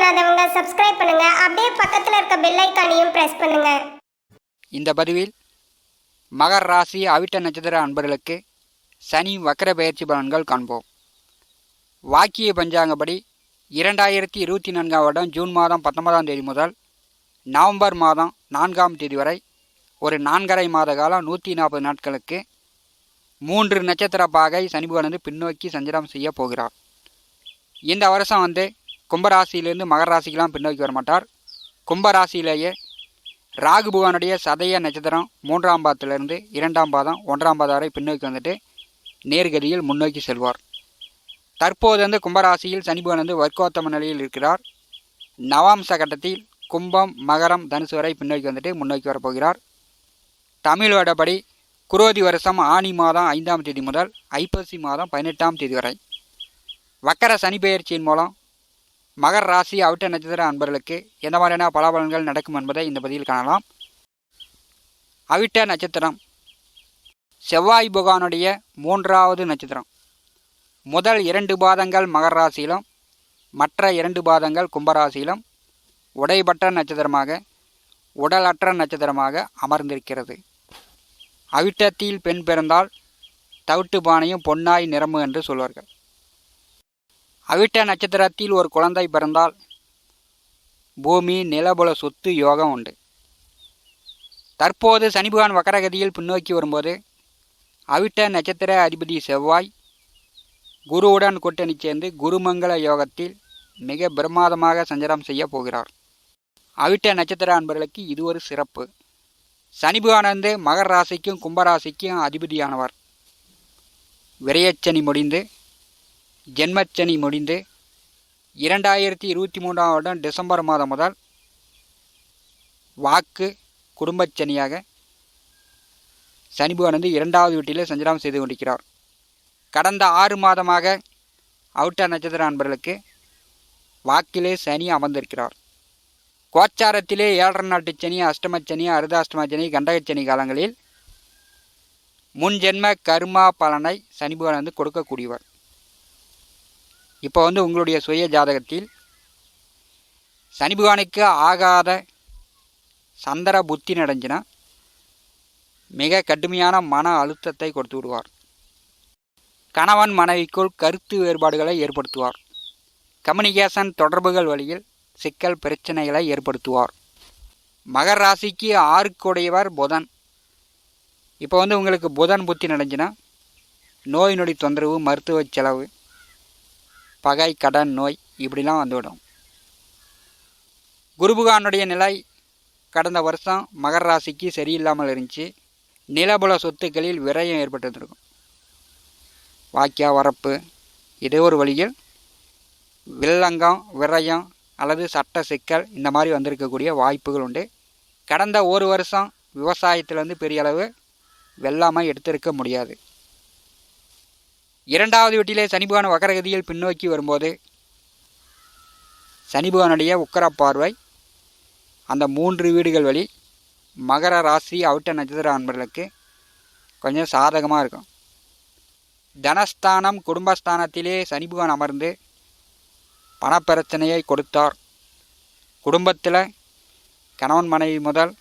பண்ணாதவங்க சப்ஸ்கிரைப் பண்ணுங்க. அப்படியே பக்கத்தில் இருக்க பெல் ஐக்கானையும் பிரஸ் பண்ணுங்க. இந்த பதிவில் மகர் ராசி அவிட்ட நட்சத்திர அன்பர்களுக்கு சனி வக்கர பயிற்சி பலன்கள் காண்போம். வாக்கிய பஞ்சாங்கப்படி இரண்டாயிரத்தி இருபத்தி நான்காம் வருடம் ஜூன் மாதம் பத்தொன்பதாம் தேதி முதல் நவம்பர் மாதம் நான்காம் தேதி வரை ஒரு நான்கரை மாத காலம் நூற்றி நாற்பது நாட்களுக்கு மூன்று நட்சத்திர பாகை சனி பகவான் வந்து பின்னோக்கி சஞ்சாரம் செய்ய போகிறார். இந்த வருஷம் வந்து கும்பராசியிலிருந்து மகர ராசிக்கெலாம் பின்னோக்கி வர மாட்டார். கும்பராசியிலேயே ராகு பகவானுடைய சதய நட்சத்திரம் மூன்றாம் பாதத்திலிருந்து இரண்டாம் பாதம் ஒன்றாம் பாதம் வரை பின்னோக்கி வந்துட்டு நேர்கதியில் முன்னோக்கி செல்வார். தற்போது வந்து கும்பராசியில் சனி பகவான் வந்து வர்க்கோத்தம நிலையில் இருக்கிறார். நவாம்ச கட்டத்தில் கும்பம் மகரம் தனுசு வரை பின்னோக்கி வந்துட்டு முன்னோக்கி வரப்போகிறார். தமிழ் வருடப்படி குரோதி வருஷம் ஆனி மாதம் ஐந்தாம் தேதி முதல் ஐப்பசி மாதம் பதினெட்டாம் தேதி வரை. வக்கர சனி பெயர்ச்சியின் மூலம் மகர் ராசி அவிட்ட நட்சத்திர அன்பர்களுக்கு எந்த மாதிரியான பலாபலன்கள் நடக்கும் என்பதை இந்த பதிவில் காணலாம். அவிட்ட நட்சத்திரம் செவ்வாய் புகானுடைய மூன்றாவது நட்சத்திரம். முதல் இரண்டு பாதங்கள் மகர் ராசியிலும் மற்ற இரண்டு பாதங்கள் கும்பராசியிலும் உடைபட்ட நட்சத்திரமாக உடலற்ற நட்சத்திரமாக அமர்ந்திருக்கிறது. அவிட்டத்தில் பெண் பிறந்தால் தவிட்டு பானையும் பொன்னாய் நிரம்பு என்று சொல்வார்கள். அவிட்ட நட்சத்திரத்தில் ஒரு குழந்தை பிறந்தால் பூமி நிலபுல சொத்து யோகம் உண்டு. தற்போது சனிபகவான் வக்கரகதியில் பின்னோக்கி வரும்போது அவிட்ட நட்சத்திர அதிபதி செவ்வாய் குருவுடன் கூட்டணி சேர்ந்து குருமங்கள யோகத்தில் மிக பிரமாதமாக சஞ்சாரம் செய்ய போகிறார். அவிட்ட நட்சத்திர அன்பர்களுக்கு இது ஒரு சிறப்பு. சனிபகவான் மகர ராசிக்கும் கும்பராசிக்கும் அதிபதியானவர். விரையச்சனி முடிந்து ஜென்மச்சனி முடிந்து இரண்டாயிரத்தி இருபத்தி மூன்றாம் வருடம் டிசம்பர் மாதம் முதல் வாக்கு குடும்பச்சனியாக சனிபகவான் வந்து இரண்டாவது வீட்டிலே சஞ்சலம் செய்து கொண்டிருக்கிறார். கடந்த ஆறு மாதமாக அவுட்டர் நட்சத்திர நண்பர்களுக்கு வாக்கிலே சனி அமர்ந்திருக்கிறார். கோச்சாரத்திலே ஏழரை நாட்டு சனி அஷ்டமச்சனி அருதாஷ்டம கண்டகச்சனி காலங்களில் முன் ஜென்ம கர்மா பலனை சனி பகவான் வந்து கொடுக்கக்கூடியவர். இப்போ வந்து உங்களுடைய சுய ஜாதகத்தில் சனி பகவானுக்கு ஆகாத சந்திர புத்தி நடந்துச்சுன்னா மிக கடுமையான மன அழுத்தத்தை கொடுத்து விடுவார். கணவன் மனைவிக்குள் கருத்து வேறுபாடுகளை ஏற்படுத்துவார். கம்யூனிகேஷன் தொடர்புகள் வழியில் சிக்கல் பிரச்சனைகளை ஏற்படுத்துவார். மகர ராசிக்கு ஆறுக்குடையவர் புதன். இப்போ வந்து உங்களுக்கு புதன் புத்தி நடந்துச்சுன்னா நோய் நொடி தொந்தரவு மருத்துவ செலவு பகை கடன் நோய் இப்படிலாம் வந்துவிடும். குருபுகானுடைய நிலை கடந்த வருஷம் மகர ராசிக்கு சரியில்லாமல் இருந்துச்சு. நிலபுல சொத்துக்களில் விரயம் ஏற்பட்டிருந்திருக்கும். வாக்கியா வரப்பு இதே ஒரு வழியில் வில்லங்கம் விரயம் அல்லது சட்ட சிக்கல் இந்த மாதிரி வந்திருக்கக்கூடிய வாய்ப்புகள் உண்டு. கடந்த ஒரு வருஷம் விவசாயத்தில் வந்து பெரிய அளவு வெள்ளாமை எடுத்திருக்க முடியாது. இரண்டாவது வீட்டிலே சனிபகவான் வக்கரகதியில் பின்னோக்கி வரும்போது சனிபகவானுடைய உக்கர பார்வை அந்த மூன்று வீடுகள் வழி மகர ராசி அவிட்ட நட்சத்திர அன்பர்களுக்கு கொஞ்சம் சாதகமாக இருக்கும். தனஸ்தானம் குடும்பஸ்தானத்திலே சனிபகவான் அமர்ந்து பணப்பிரச்சனையை கொடுத்தார். குடும்பத்தில் கணவன் மனைவி முதல்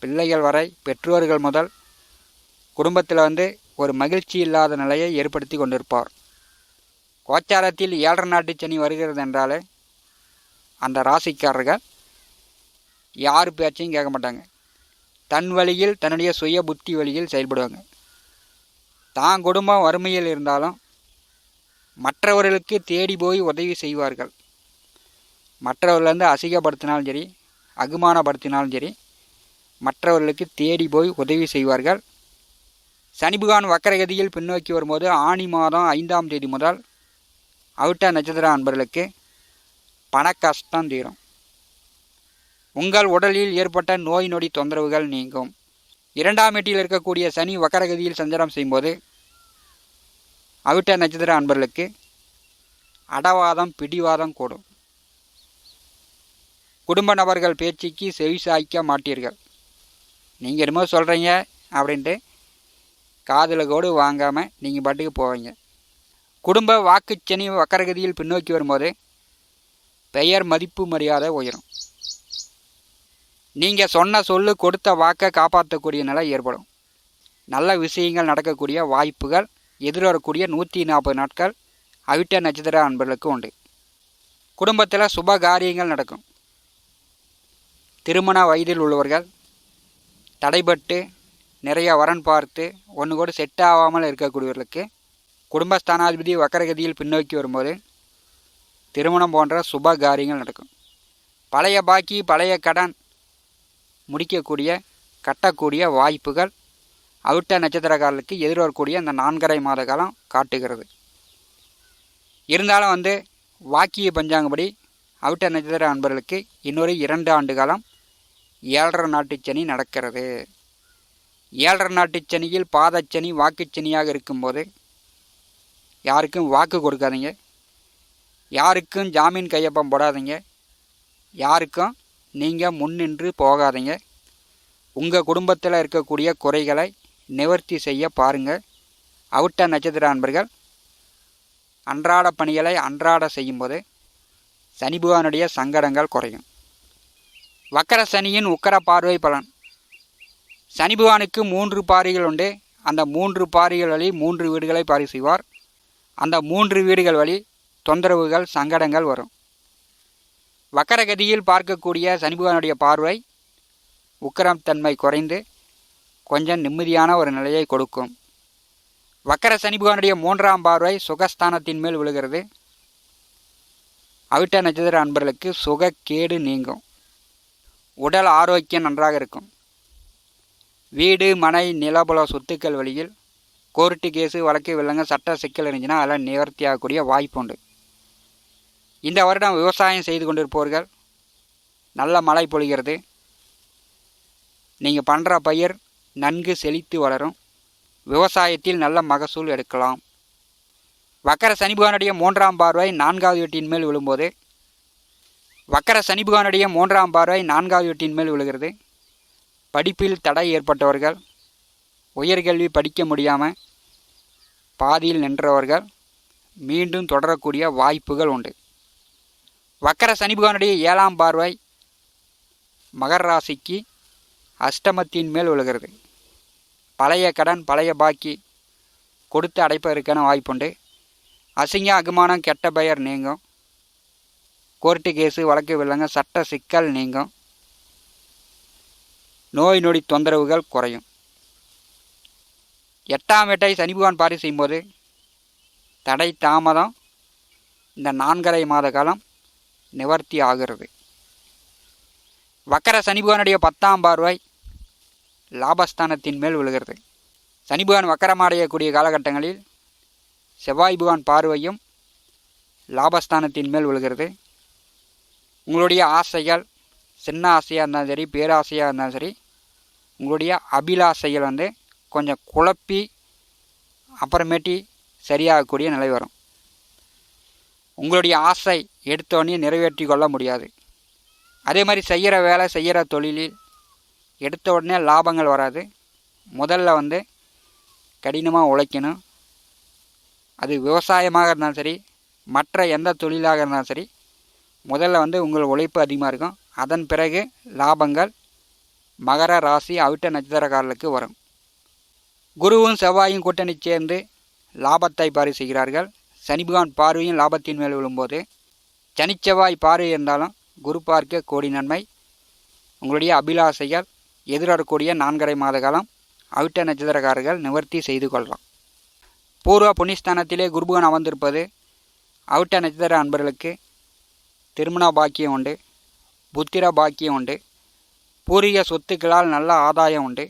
பிள்ளைகள் வரை பெற்றோர்கள் முதல் குடும்பத்தில் வந்து ஒரு மகிழ்ச்சி இல்லாத நிலையை ஏற்படுத்தி கொண்டிருப்பார். கோச்சாரத்தில் ஏழரை நாட்டு சனி வருகிறது என்றாலே அந்த ராசிக்காரர்கள் யார் பேச்சையும் கேட்க மாட்டாங்க. தன் வழியில் தன்னுடைய சுய புத்தி வழியில் செயல்படுவாங்க. தான் குடும்பம் வறுமையில் இருந்தாலும் மற்றவர்களுக்கு தேடி போய் உதவி செய்வார்கள். மற்றவர்கள் வந்து அசிங்கப்படுத்தினாலும் சரி அகுமானப்படுத்தினாலும் சரி மற்றவர்களுக்கு தேடி போய் உதவி செய்வார்கள். சனிபுகான் வக்கரகதியில் பின்னோக்கி வரும்போது ஆணி மாதம் ஐந்தாம் தேதி முதல் அவிட்ட நட்சத்திர அன்பர்களுக்கு பண கஷ்டம் தீரும். உங்கள் உடலில் ஏற்பட்ட நோய் நொடி தொந்தரவுகள் நீங்கும். இரண்டாம் வீட்டில் இருக்கக்கூடிய சனி வக்கரகதியில் சஞ்சாரம் செய்யும்போது அவிட்ட நட்சத்திர அன்பர்களுக்கு அடவாதம் பிடிவாதம் கூடும். குடும்ப நபர்கள் பேச்சுக்கு செவி சாய்க்க மாட்டீர்கள். நீங்கள் என்னமோ சொல்கிறீங்க அப்படின்ட்டு காதில் கூட வாங்காமல் நீங்கள் பாட்டுக்கு போவீங்க. குடும்ப வாக்குச்சனி வக்கரகதியில் பின்னோக்கி வரும்போது பெயர் மதிப்பு மரியாதை உயரும். நீங்கள் சொன்ன சொல்லு கொடுத்த வாக்கை காப்பாற்றக்கூடிய நிலை ஏற்படும். நல்ல விஷயங்கள் நடக்கக்கூடிய வாய்ப்புகள் எதிர்வரக்கூடிய நூற்றி நாற்பது நாட்கள் அவிட்ட நட்சத்திர அன்பர்களுக்கு உண்டு. குடும்பத்தில் சுப காரியங்கள் நடக்கும். திருமண வயதில் உள்ளவர்கள் தடைபட்டு நிறைய வரன் பார்த்து ஒன்று கூட செட் ஆகாமல் இருக்கக்கூடியவர்களுக்கு குடும்பஸ்தானாதிபதி வக்கரகதியில் பின்னோக்கி வரும்போது திருமணம் போன்ற சுப காரியங்கள் நடக்கும். பழைய பாக்கி பழைய கடன் முடிக்கக்கூடிய கட்டக்கூடிய வாய்ப்புகள் அவிட்ட நட்சத்திரக்காரர்களுக்கு எதிர்வரக்கூடிய அந்த நான்கரை மாத காலம் காட்டுகிறது. இருந்தாலும் வந்து வாக்கிய பஞ்சாங்கப்படி அவிட்ட நட்சத்திர அன்பர்களுக்கு இன்னொரு இரண்டு ஆண்டு காலம் ஏழரை நாட்டு சனி நடக்கிறது. ஏழரை நாட்டுச் சனியில் பாதச்சனி வாக்குச்சனியாக இருக்கும்போது யாருக்கும் வாக்கு கொடுக்காதீங்க. யாருக்கும் ஜாமீன் கையொப்பம் போடாதீங்க. யாருக்கும் நீங்கள் முன்னின்று போகாதீங்க. உங்கள் குடும்பத்தில் இருக்கக்கூடிய குறைகளை நிவர்த்தி செய்ய பாருங்கள் அவிட்ட நட்சத்திர அன்பர்கள் அன்றாட பணிகளை அன்றாட செய்யும்போது சனிபுவானுடைய சங்கடங்கள் குறையும். வக்கர சனியின் உக்கர பார்வை பலன். சனி பகவானுக்கு மூன்று பாரிகள் உண்டு. அந்த மூன்று பாரிகள் வழி மூன்று வீடுகளை பாரி செய்வார். அந்த மூன்று வீடுகள் வழி தொந்தரவுகள் சங்கடங்கள் வரும். வக்கரகதியில் பார்க்கக்கூடிய சனி பகவானுடைய பார்வை உக்கரம் தன்மை குறைந்து கொஞ்சம் நிம்மதியான ஒரு நிலையை கொடுக்கும். வக்கர சனி பகவானுடைய மூன்றாம் பார்வை சுகஸ்தானத்தின் மேல் விழுகிறது. அவிட்ட நட்சத்திர அன்பர்களுக்கு சுகக்கேடு நீங்கும். உடல் ஆரோக்கியம் நன்றாக இருக்கும். வீடு மனை நிலபல சொத்துக்கள் வழியில் கோர்ட்டு கேஸு வழக்கு வில்லங்க சட்ட சிக்கல் இருந்துச்சுன்னா அதெல்லாம் நிவர்த்தியாகக்கூடிய வாய்ப்பு உண்டு. இந்த வருடம் விவசாயம் செய்து கொண்டிருப்பவர்கள் நல்ல மழை பொழிகிறது. நீங்கள் பண்ணுற பயிர் நன்கு செழித்து வளரும். விவசாயத்தில் நல்ல மகசூல் எடுக்கலாம். வக்கர சனிபகனுடைய மூன்றாம் பார்வை நான்காவது வீட்டின் மேல் விழும்போது வக்கர சனிபகனுடைய மூன்றாம் பார்வை நான்காவது வீட்டின் மேல் விழுகிறது. படிப்பில் தடை ஏற்பட்டவர்கள் உயர்கல்வி படிக்க முடியாமல் பாதியில் நின்றவர்கள் மீண்டும் தொடரக்கூடிய வாய்ப்புகள் உண்டு. வக்கர சனிபகனுடைய ஏழாம் பார்வை மகர ராசிக்கு அஷ்டமத்தின் மேல் விழுகிறது. பழைய கடன் பழைய பாக்கி கொடுத்து அடைப்பதற்கான வாய்ப்புண்டு. அசிங்க அகுமானம் கெட்ட பெயர் நீங்கும். கோர்ட்டு கேஸு வழக்கு வில்லங்க சட்ட சிக்கல் நீங்கும். நோய் நொடி தொந்தரவுகள் குறையும். எட்டாம் வேட்டை சனிபகவான் பாரி செய்யும்போது தடை தாமதம் இந்த நான்கரை மாத காலம் நிவர்த்தி ஆகிறது. வக்கர சனிபகவானுடைய பத்தாம் பார்வை லாபஸ்தானத்தின் மேல் விழுகிறது. சனி பகவான் வக்கரமடையக்கூடிய காலகட்டங்களில் செவ்வாய் பகவான் பார்வையும் லாபஸ்தானத்தின் மேல் விழுகிறது. உங்களுடைய ஆசைகள் சின்ன ஆசையாக இருந்தாலும் சரி பேராசையாக இருந்தாலும் சரி உங்களுடைய அபிலாசைகள் வந்து கொஞ்சம் குழப்பி அப்புறமேட்டி சரியாகக்கூடிய நிலை வரும். உங்களுடைய ஆசை எடுத்தோடனே நிறைவேற்றி கொள்ள முடியாது. அதே மாதிரி செய்கிற வேலை செய்கிற தொழிலில் எடுத்த உடனே லாபங்கள் வராது. முதல்ல வந்து கடினமாக உழைக்கணும். அது விவசாயமாக இருந்தாலும் சரி மற்ற எந்த தொழிலாக இருந்தாலும் சரி முதல்ல வந்து உங்கள் உழைப்பு அதிகமாக இருக்கும். அதன் பிறகு லாபங்கள் மகர ராசி அவிட்ட நட்சத்திரக்காரர்களுக்கு வரும். குருவும் செவ்வாயும் கூட்டணி சேர்ந்து லாபத்தை பாரி செய்கிறார்கள். சனிபகவான் பார்வையும் லாபத்தின் மேல் விழும்போது சனிச்செவ்வாய் பார்வை இருந்தாலும் குரு பார்க்க கோடி நன்மை. உங்களுடைய அபிலாசைகள் எதிர்வரக்கூடிய நான்கரை மாத காலம் அவிட்ட நட்சத்திரக்காரர்கள் நிவர்த்தி செய்து கொள்ளலாம். பூர்வ புண்ணியஸ்தானத்திலே குருபகன் அமர்ந்திருப்பது அவிட்ட நட்சத்திர அன்பர்களுக்கு திருமண பாக்கியம் உண்டு புத்திர பாக்கியம் உண்டு பூர்வீக சொத்துக்களால் நல்ல ஆதாயம் உண்டு.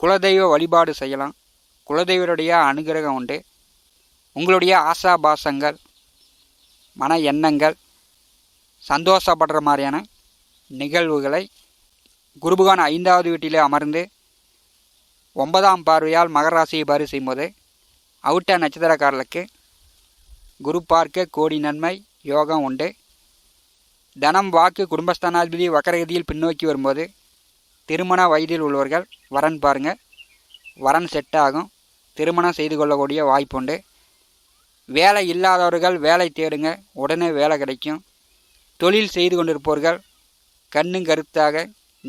குலதெய்வ வழிபாடு செய்யலாம். குலதெய்வருடைய அனுகிரகம் உண்டு. உங்களுடைய ஆசாபாசங்கள் மன எண்ணங்கள் சந்தோஷப்படுற மாதிரியான நிகழ்வுகளை குருபகான் ஐந்தாவது வீட்டிலே அமர்ந்து ஒன்பதாம் பார்வையால் மகராசியை பாரு செய்யும்போது அவுட்ட நட்சத்திரக்காரர்களுக்கு குரு பார்க்க கோடி நன்மை யோகம் உண்டு. தனம் வாக்கு குடும்பஸ்தானாதிபதி வக்கரகதியில் பின்னோக்கி வரும்போது திருமண வயதில் உள்ளவர்கள் வரன் பாருங்கள் வரன் செட் ஆகும். திருமணம் செய்து கொள்ளக்கூடிய வாய்ப்புண்டு வேலை இல்லாதவர்கள் வேலை தேடுங்க. உடனே வேலை கிடைக்கும். தொழில் செய்து கொண்டிருப்பவர்கள் கண்ணும் கருத்தாக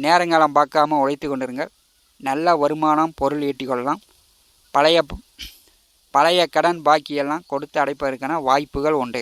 நேரங்காலம் பார்க்காம உழைத்து கொண்டிருங்கள் நல்ல வருமானம் பொருள் ஈட்டிக்கொள்ளலாம் பழைய பழைய கடன் பாக்கியெல்லாம் கொடுத்து அடைப்பதற்கான வாய்ப்புகள் உண்டு.